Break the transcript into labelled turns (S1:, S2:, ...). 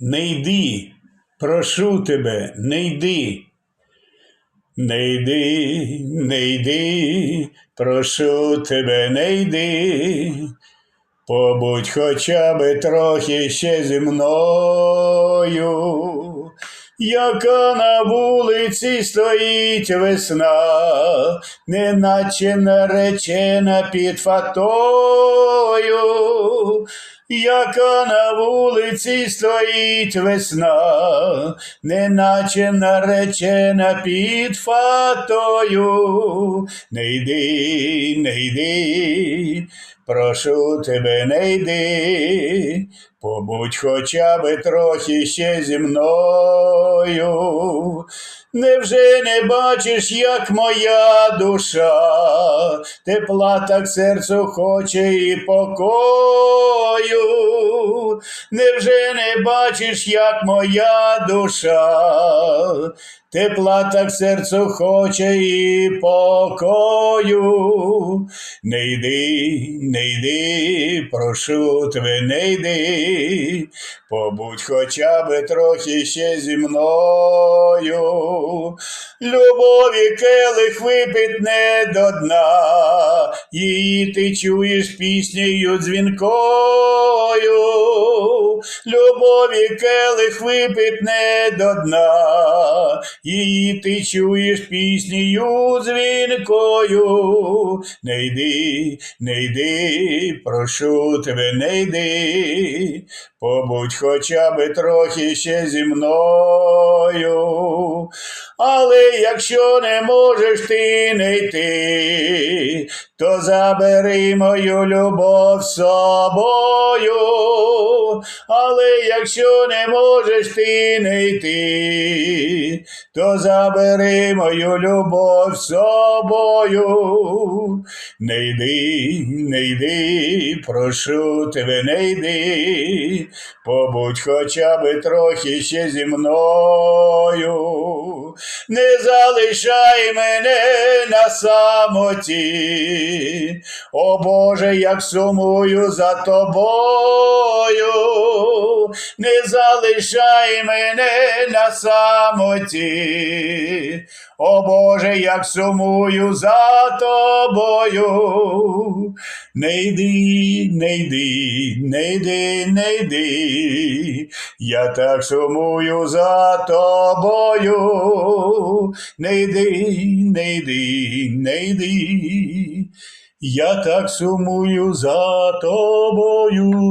S1: Не йди, прошу тебе, не йди. Не йди, не йди, прошу тебе, не йди. Побудь хоча би трохи ще зі мною, яка на вулиці стоїть весна, неначе наречена під фатою, яка на вулиці стоїть весна, неначе наречена під фатою. Не йди, не йди, прошу тебе, не йди, побудь хоча би трохи ще зі мною. Невже не бачиш, як моя душа, тепла так серцю хоче і покою? Невже не бачиш, як моя душа, тепла так серцю хоче і покою? Не йди, не йди, прошу тебе, не йди, побудь хоча би трохи ще зі мною. Любові келих випить не до дна, її ти чуєш піснею дзвінкою. Любові келих випить не до дна, її ти чуєш піснею дзвінкою. Не йди, не йди, прошу тебе, не йди, побудь хоча би трохи ще зі мною. Але якщо не можеш ти не йти, то забери мою любов собою. Але якщо не можеш ти не йти, то забери мою любов собою. Не йди, не йди, прошу тебе, не йди, побудь хоча би трохи ще зі мною. Не залишай мене на самоті, о Боже, як сумую за тобою, не залишай мене на самоті, о Боже, як сумую за тобою. Не йди, не йди, не йди, не йди, я так сумую за тобою. Не йди, не йди, не йди, я так сумую за тобою.